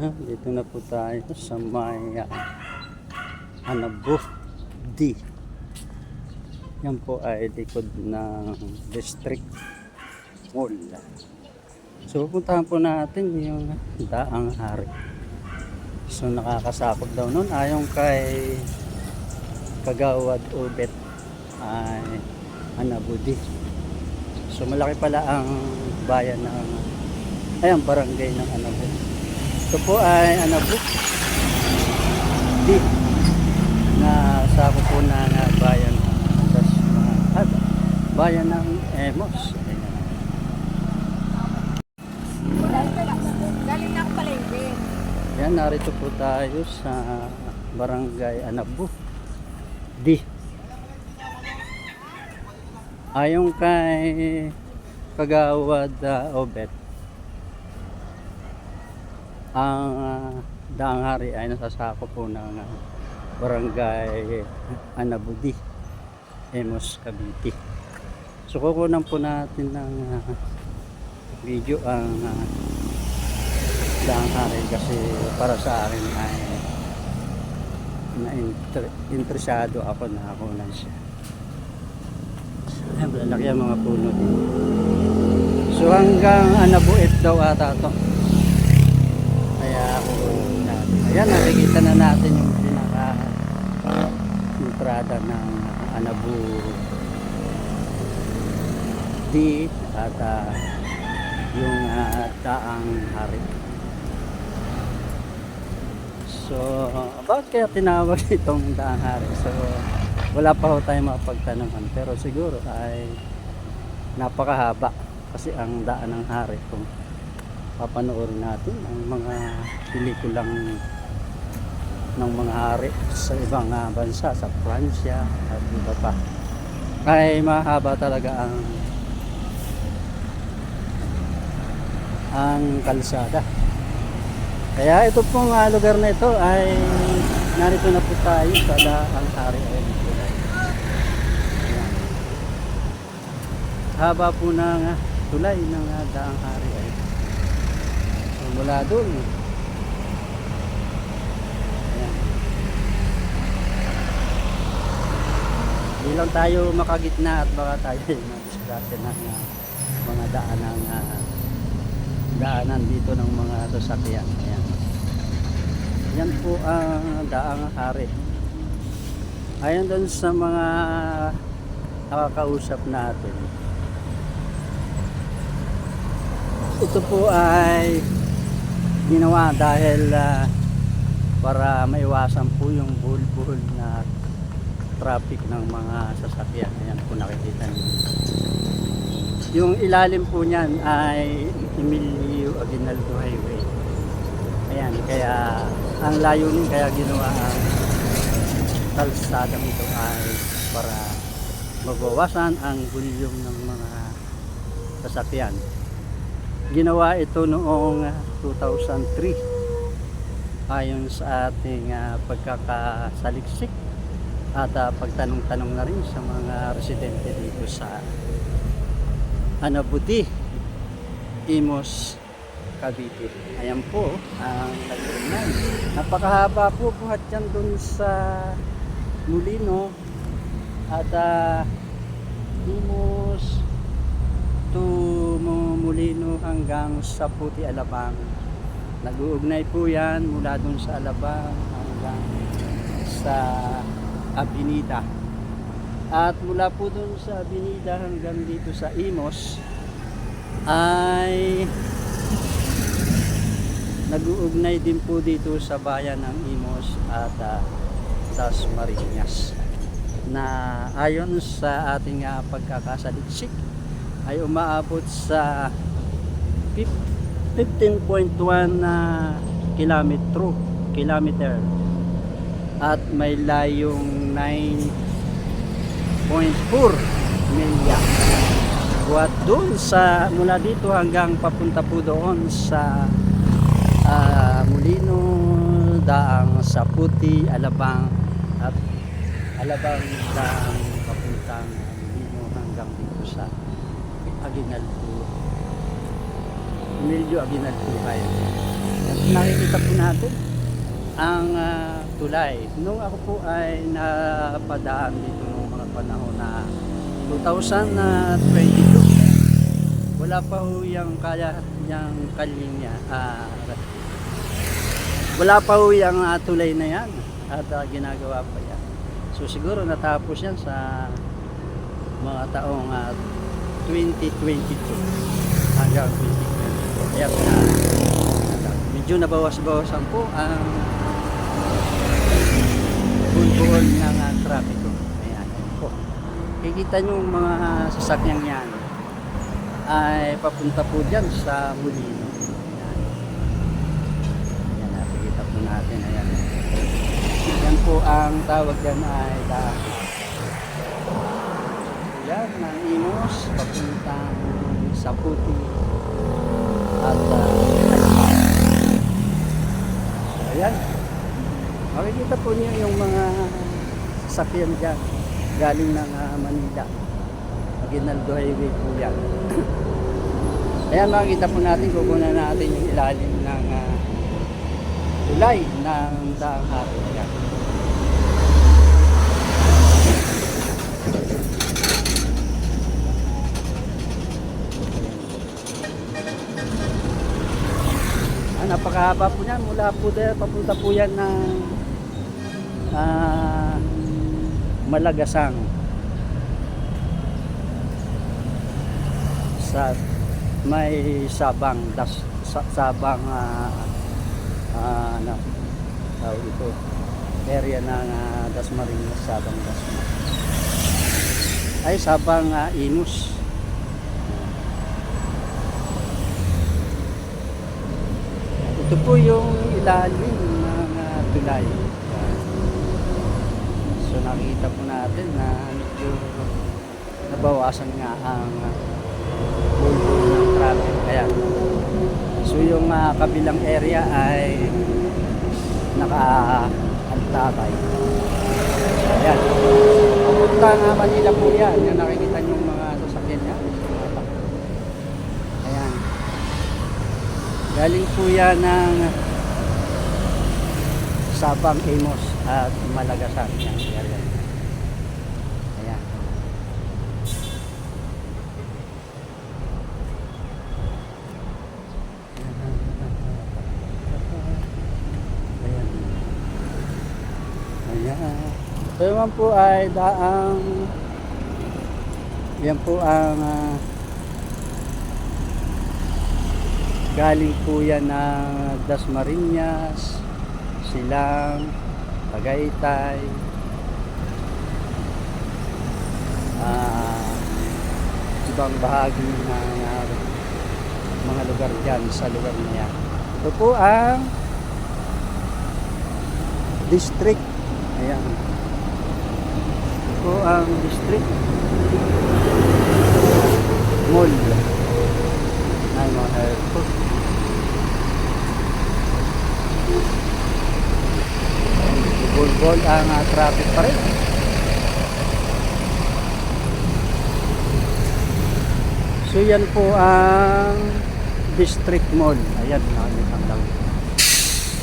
Ah, dito na po tayo sa may uh, Anabo D. Yan po ay likod ng district mall. So pupuntahan po natin yung daang hari. So nakakasakop daw nun ayon kay Kagawad Ubet ay Anabudi. So malaki pala ang bayan ng ay ang barangay ng Anabo. Ito po ay Anabo di na sakop po na na bayan ng das, ah, bayan ng Emos. Galing ako palengke. Yan, narito po tayo sa Barangay Anabu. Di. Ayon kay Kagawad uh, Obet, ang uh, daang hari ay nasasako po ng ah, Barangay Anabudi, Emos, Cavite. So kukunan po natin ng ah, video ang ah, daang hari kasi para sa akin ay na interesado ako na ako na siya. Ay, malalaki ang mga puno din. So hanggang anabuit daw ata to. Kaya ako natin. Ayan, nakikita na natin yung pinaka entrada ng anabu di at ah, yung ah, daang hari. So, bakit kaya tinawag itong daang hari? So, wala pa ho tayong mapagtanungan. Pero siguro ay napakahaba. Kasi ang daan ng hari kung papanoorin natin ang mga pelikulang ng mga hari sa ibang ah, bansa, sa Pransya at iba pa. Ay mahaba talaga ang ang kalsada. Kaya ito pong ah, lugar na ito ay narito na po tayo sa daang hari ay. Haba po ng ah, tulay ng ah, daang hari mula doon. Hindi lang tayo makagitna at baka tayo madisgrasya ng ah, mga daan ng ah, daanan dito ng mga sasakyan. Ayan. Yan po ang daang hari. Ayan doon sa mga nakakausap natin. Ito po ay ginawa dahil ah, para maiwasan po yung buhol-buhol na traffic ng mga sasakyan. Ayan po nakikita niyo. Yung ilalim po niyan ay Emilio Aguinaldo Highway. Ayan, kaya ang layunin kaya ginawa ang kalsadang ito ay para mabawasan ang gulyong ng mga sasakyan. Ginawa ito noong ah, 2003 ayon sa ating ah, pagkakasaliksik at ah, pagtanong-tanong na rin sa mga residente dito sa Anabuti, Imos, Cavite. Ayan po ang nagtunan. Napakahaba po buhat yan dun sa Mulino at uh, Imos to Mulino hanggang sa Puti Alabang. Nag-uugnay po yan mula dun sa Alabang hanggang sa Abinida. At mula po dun sa Abinida hanggang dito sa Imos ay nag-uugnay din po dito sa bayan ng Imos at uh, Las Marinas na ayon sa ating uh, pagkakasaliksik ay umaabot sa fif- 15.1 na kilometro kilometer. At may layong 9.4 milya. Buhat doon sa mula dito hanggang papunta po doon sa ah, Molino, Daang Saputi, Alabang at Alabang Daang papuntang Molino hanggang dito sa Aguinaldo Emilio Aguinaldo Highway. nakikita po natin ang ah, tulay. Nung ako po ay napadaan dito noong mga panahon na 2022, wala pa ho yung kaya yung kalinya. ah, wala pa ho yung ah, tulay na yan at ah, ginagawa pa yan. So siguro natapos yan sa mga taong ah, 2022 hanggang 2022. Kaya na medyo nabawas-bawasan po ang bulbuon ng uh, trapiko. Ayan, po. Kikita nyo mga sasakyan yan ay papunta po dyan sa Molino. Ayan. Ayan, nakikita po natin. Ayan. Yan po ang tawag dyan ay daan. Yan, ng Imos, papuntang sa Puti at uh, Ayan. Makikita po niyo yung mga sasakyan dyan galing ng ah, Manila. Aguinaldo Highway po yan. Ayan, makikita po natin, kukunan natin yung ilalim ng ah, tulay ng daang hapon. Ayan. Napakahaba po yan. Mula po dahil papunta po yan ng ah, Malagasang. Sa may Sabang, das, sa, Sabang ah, ah, ano, tawag ito, area ng uh, Dasmariñas, Sabang Dasmariñas. Ay, Sabang ah, Inus. Ito po yung ilalim ng ah, tulay. So nakikita po natin na medyo nabawasan nga ang uh, bulbul ng traffic. Ayan. So yung ah, kabilang area ay naka-antabay. Ayan. Papunta nga Manila po yan. Yung nakikita nyo yung mga sasakyan yan. Mga takbo. Ayan. Galing po yan ng Sabang Amos at Malagasan. Yan, area. Ayan. Ayan. Ayan. Yun po ay daang yan po ang ah, galing po yan ng Dasmariñas, Silang, Tagaytay, ah, ibang bahagi ng ah, mga lugar dyan sa lugar na. Ito po ang district. Ayan. Ito po ang district mall ay mga airport. Bulbol ang ah, traffic pa rin. So yan po ang District Mall. Ayan, nakalimutan lang.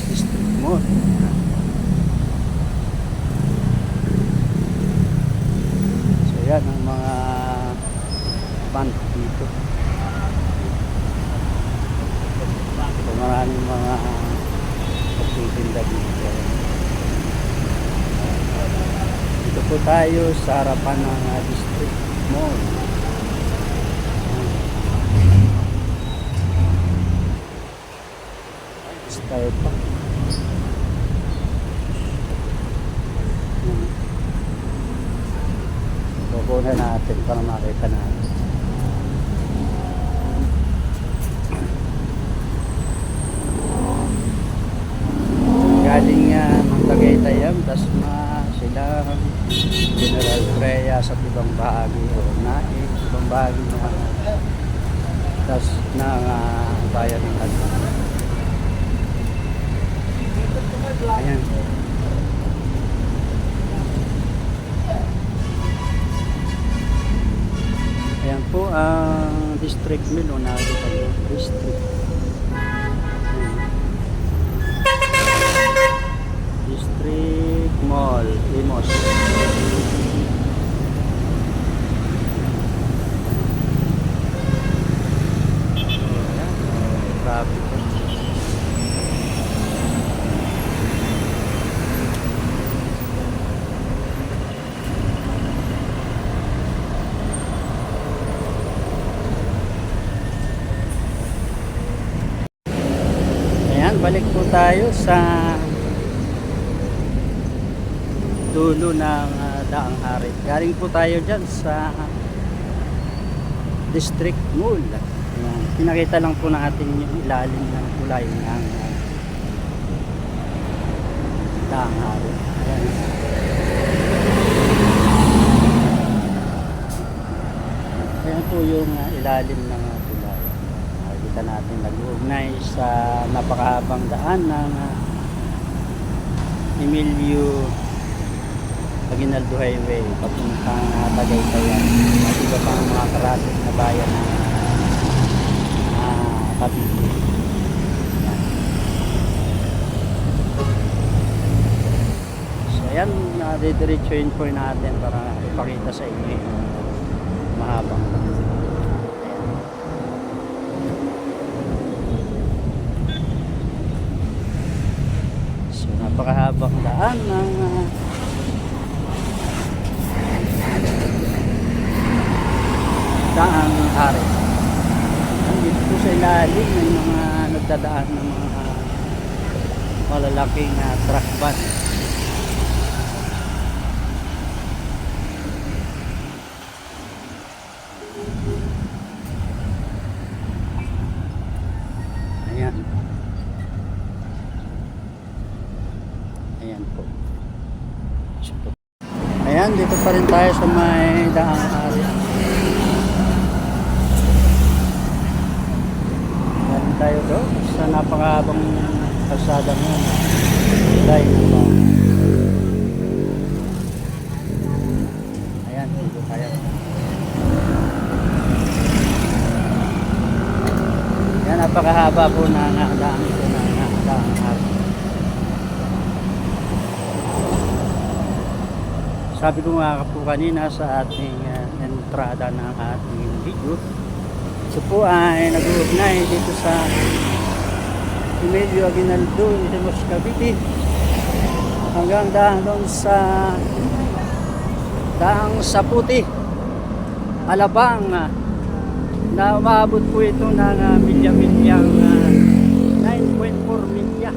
District Mall. So yan ang mga band dito. So maraming mga pagtitinda dito. Dito po tayo sa harapan ng ah, District Mall. Hmm. Kukunan natin para makita natin. Galing yan ng Tagaytay yan, Dasma, sila, General Freya sa ibang bahagi o Naik, ibang bahagi ng tas ng uh, bayan ng Alma. Ayan. Ayan po ang district mill o nakikita district. Ayan, balik po tayo sa dulo ng ah, Daang Hari. Galing po tayo dyan sa District Mall. Ayan. Pinakita lang po natin yung ilalim ng kulay ng ah, Daang Hari. Ayan. Ayan po yung ah, ilalim ng uh. Nakikita natin nag-uugnay sa napakahabang daan ng ah, Emilio Aguinaldo Highway papuntang uh, Tagaytayan at iba pang mga karating na bayan ng uh, Cavite. So ayan, uh, didiretsuhin po natin para ipakita sa inyo yung mahabang daan. Ayan. So napakahabang daan ng uh, daang hari. Dito po sa ilalim may mga nagdadaan ng mga malalaking uh, truck van. Ayan. Ayan po. Ito. Ayan, dito pa rin tayo sa may daang hari. Galing tayo doon sa napakahabang kalsada mo. Dahil mo. Ayan, dito tayo. Yan, napakahaba po na nakadaan ito na nakadaan hari. Sabi ko nga po kanina sa ating uh, entrada ng ating video, ito po ay nag-uugnay dito sa Emilio Aguinaldo, Isimos Cavite. Hanggang daan doon sa daang Saputi Alabang ah, na umabot po ito ng uh, milya-milyang uh, 9.4 milya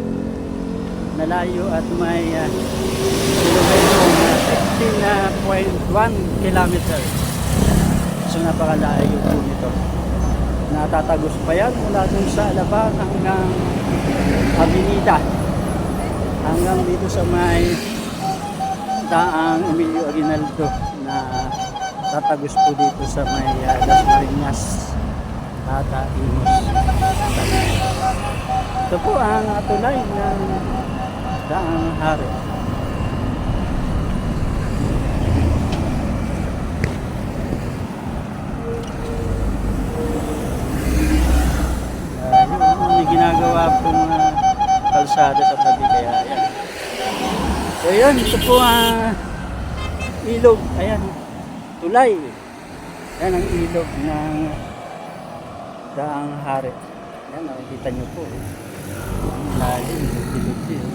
na layo at may uh, na 16.1 kilometer so napakalayo po nito. Natatagos pa yan mula dun sa Alabang hanggang Avenida. Hanggang dito sa may daang Emilio Aguinaldo na tatagos po dito sa may uh, Las Marinas at uh, Imos. Ito po ang tulay ng daang hari Uh, yun, may ginagawa pong uh, kalsada sa tabi kaya yan. So yun, ito po ang ilog. Ayan, tulay. Yan ang ilog ng daang hari. Yan, nakikita nyo po. eh. Lalim, lugti-lugti. eh.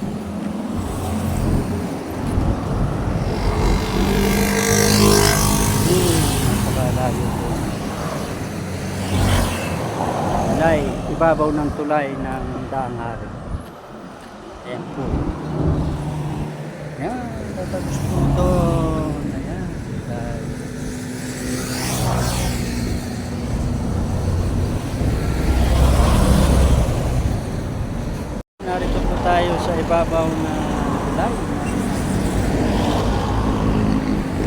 Hmm, napakalayo po. Tulay, ibabaw ng tulay ng daang hari. Ayan po. Ayan, tatapos po ito. Ayan, tulay. Narito po tayo sa ibabaw na tulay.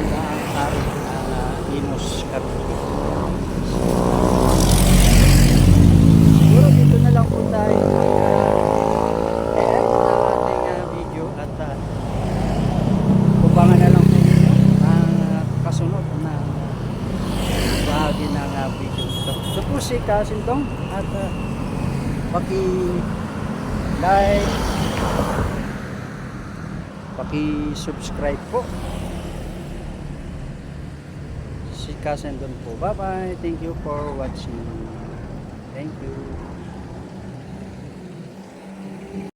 Daang hari ng uh, Imos Cavite. Siguro dito na lang po tayo mag-end ng ating uh, video at uh, upangan na lang po ang uh, kasunod na bahagi ng uh, video ito. Ito po si Kasintong at uh, paki like paki subscribe po si Kasintong po. Bye bye. Thank you for watching. Thank you.